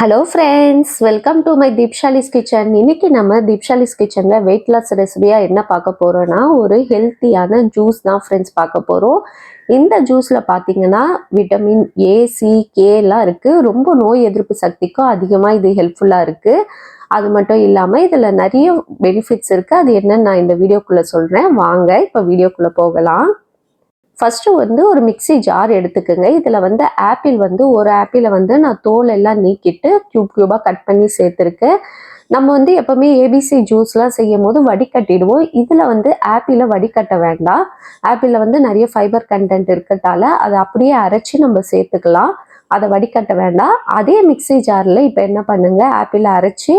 Hello friends welcome to my Deepshali's kitchen இன்னைக்கு நம்ம தீப்ஷாலிஸ் கிச்சனில் வெயிட் லாஸ் ரெசிபியாக என்ன பார்க்க போகிறோன்னா ஒரு ஹெல்த்தியான ஜூஸ் தான் ஃப்ரெண்ட்ஸ் பார்க்க போகிறோம் இந்த ஜூஸில் பார்த்தீங்கன்னா விட்டமின் ஏ சி கேலாம் இருக்குது ரொம்ப நோய் எதிர்ப்பு சக்திக்கும் அதிகமாக இது ஹெல்ப்ஃபுல்லாக இருக்குது அது மட்டும் இல்லாமல் இதில் நிறைய பெனிஃபிட்ஸ் இருக்குது அது என்னன்னு நான் இந்த வீடியோக்குள்ளே சொல்கிறேன் வாங்க இப்போ வீடியோக்குள்ளே போகலாம். ஃபஸ்ட்டு வந்து ஒரு மிக்ஸி ஜார் எடுத்துக்கோங்க. இதில் வந்து ஆப்பிள் வந்து ஒரு ஆப்பிளை வந்து நான் தோல் எல்லாம் நீக்கிட்டு க்யூப் க்யூபாக கட் பண்ணி சேர்த்துருக்கேன். நம்ம வந்து எப்போவுமே ஏபிசி ஜூஸ்லாம் செய்யும் போது வடிகட்டிடுவோம். இதில் வந்து ஆப்பிளை வடிகட்ட வேண்டாம். ஆப்பிளில் வந்து நிறைய ஃபைபர் கண்டென்ட் இருக்கிறதால அதை அப்படியே அரைச்சி நம்ம சேர்த்துக்கலாம். அதை வடிகட்ட வேண்டாம். அதே மிக்ஸி ஜாரில் இப்போ என்ன பண்ணுங்கள் ஆப்பிளை அரைச்சி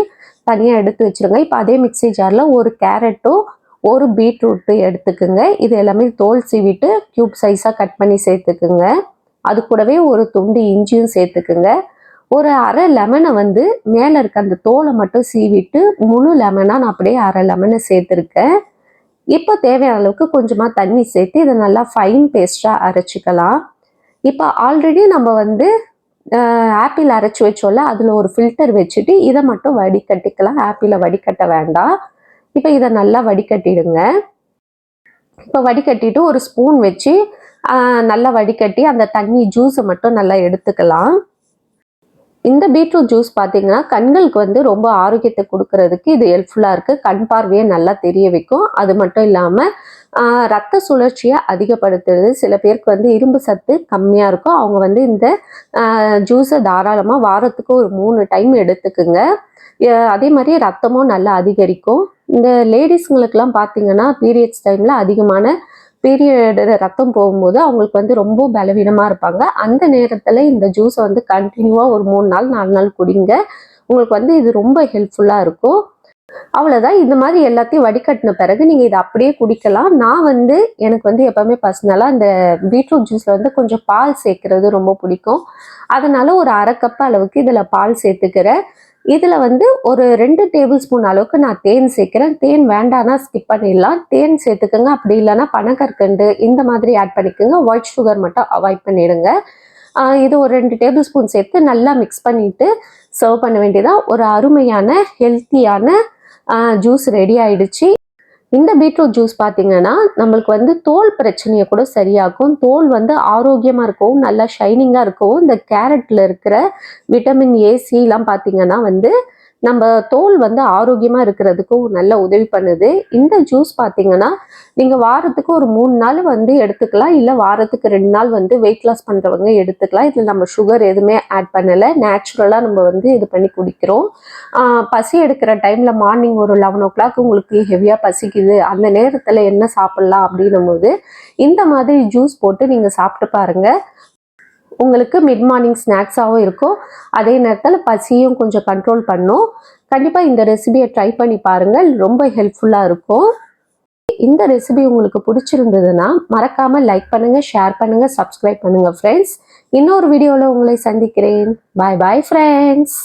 தனியாக எடுத்து வச்சுருங்க. இப்போ அதே மிக்ஸி ஜாரில் ஒரு கேரட்டும் ஒரு பீட்ரூட்டு எடுத்துக்குங்க. இது எல்லாமே தோல் சீவிட்டு க்யூப் சைஸாக கட் பண்ணி சேர்த்துக்குங்க. அது கூடவே ஒரு துண்டு இஞ்சியும் சேர்த்துக்குங்க. ஒரு அரை லெமனை வந்து மேலே இருக்க அந்த தோலை மட்டும் சீவிட்டு முழு லெமனாக நான் அப்படியே அரை லெமனை சேர்த்துருக்கேன். இப்போ தேவையான அளவுக்கு கொஞ்சமாக தண்ணி சேர்த்து இதை நல்லா ஃபைன் பேஸ்ட்டாக அரைச்சிக்கலாம். இப்போ ஆல்ரெடி நம்ம வந்து ஆப்பிள் அரைச்சி வச்சோம்ல அதில் ஒரு ஃபில்டர் வச்சுட்டு இதை மட்டும் வடிகட்டிக்கலாம். ஆப்பிளை வடிகட்ட வேண்டாம். இப்போ இதை நல்லா வடிகட்டிடுங்க. இப்போ வடிகட்டிட்டு ஒரு ஸ்பூன் வச்சு நல்லா வடிகட்டி அந்த தண்ணி ஜூஸை மட்டும் நல்லா எடுத்துக்கலாம். இந்த பீட்ரூட் ஜூஸ் பார்த்தீங்கன்னா கண்களுக்கு வந்து ரொம்ப ஆரோக்கியத்தை கொடுக்கறதுக்கு இது ஹெல்ப்ஃபுல்லாக இருக்குது கண் பார்வையை நல்லா தெரிய வைக்கும். அது மட்டும் இல்லாமல் ரத்த சுழற்சியை அதிகப்படுத்துறது சில பேருக்கு வந்து இரும்பு சத்து கம்மியாக இருக்கும். அவங்க வந்து இந்த ஜூஸை தாராளமாக வாரத்துக்கு ஒரு மூணு டைம் எடுத்துக்குங்க. அதே மாதிரி ரத்தமும் நல்லா அதிகரிக்கும். இந்த லேடிஸுங்களுக்கெல்லாம் பார்த்தீங்கன்னா பீரியட்ஸ் டைமில் அதிகமான பீரியட் ரத்தம் போகும்போது அவங்களுக்கு வந்து ரொம்ப பலவீனமாக இருப்பாங்க. அந்த நேரத்தில் இந்த ஜூஸை வந்து கண்டினியூவாக ஒரு மூணு நாள் நாலு நாள் குடிங்க. உங்களுக்கு வந்து இது ரொம்ப ஹெல்ப்ஃபுல்லாக இருக்கும். அவ்வளோதான் இந்த மாதிரி எல்லாத்தையும் வடிகட்டின பிறகு நீங்கள் இதை அப்படியே குடிக்கலாம். நான் வந்து எனக்கு வந்து எப்போவுமே பர்சனலாக இந்த பீட்ரூட் ஜூஸில் வந்து கொஞ்சம் பால் சேர்க்குறது ரொம்ப பிடிக்கும். அதனால ஒரு அரை கப் அளவுக்கு இதில் பால் சேர்த்துக்கிறேன். இதில் வந்து ஒரு ரெண்டு டேபிள் ஸ்பூன் அளவுக்கு நான் தேன் சேர்க்குறேன். தேன் வேண்டாம்னா ஸ்கிப் பண்ணிடலாம். தேன் சேர்த்துக்கோங்க. அப்படி இல்லைன்னா பனக்கற்கண்டு இந்த மாதிரி ஆட் பண்ணிக்கோங்க. ஒயிட் சுகர் மட்டும் அவாய்ட் பண்ணிடுங்க. இது ஒரு ரெண்டு டேபிள் ஸ்பூன் சேர்த்து நல்லா மிக்ஸ் பண்ணிவிட்டு சர்வ் பண்ண வேண்டியதாக ஒரு அருமையான ஹெல்த்தியான ஜூஸ் ரெடி ஆயிடுச்சு. இந்த பீட்ரூட் ஜூஸ் பார்த்தீங்கன்னா நம்மளுக்கு வந்து தோல் பிரச்சனையை கூட சரியாக்கும். தோல் வந்து ஆரோக்கியமாக இருக்கவும் நல்லா ஷைனிங்காக இருக்கவும் இந்த கேரட்டில் இருக்கிற விட்டமின் ஏசிலாம் பார்த்தீங்கன்னா வந்து நம்ம தோல் வந்து ஆரோக்கியமாக இருக்கிறதுக்கும் நல்ல உதவி பண்ணுது. இந்த ஜூஸ் பார்த்தீங்கன்னா நீங்கள் வாரத்துக்கு ஒரு மூணு நாள் வந்து எடுத்துக்கலாம். இல்லை வாரத்துக்கு ரெண்டு நாள் வந்து வெயிட் லாஸ் பண்ணுறவங்க எடுத்துக்கலாம். இதில் நம்ம சுகர் எதுவுமே ஆட் பண்ணலை. நேச்சுரலாக நம்ம வந்து இது பண்ணி குடிக்கிறோம். பசி எடுக்கிற டைமில் மார்னிங் ஒரு லெவன் ஓ கிளாக் உங்களுக்கு ஹெவியாக பசிக்குது. அந்த நேரத்தில் என்ன சாப்பிட்லாம் அப்படின்னும் போது இந்த மாதிரி ஜூஸ் போட்டு நீங்கள் சாப்பிட்டு பாருங்கள் உங்களுக்கு மிட் மார்னிங் ஸ்நாக்ஸாகவும் இருக்கும். அதே நேரத்தில் பசியும் கொஞ்சம் கண்ட்ரோல் பண்ணும். கண்டிப்பாக இந்த ரெசிபியை ட்ரை பண்ணி பாருங்கள். ரொம்ப ஹெல்ப்ஃபுல்லாக இருக்கும். இந்த ரெசிபி உங்களுக்கு பிடிச்சிருந்ததுன்னா மறக்காமல் லைக் பண்ணுங்கள் ஷேர் பண்ணுங்கள் சப்ஸ்கிரைப் பண்ணுங்கள் ஃப்ரெண்ட்ஸ் இன்னொரு வீடியோவில் உங்களை சந்திக்கிறேன். பாய் பாய் ஃப்ரெண்ட்ஸ்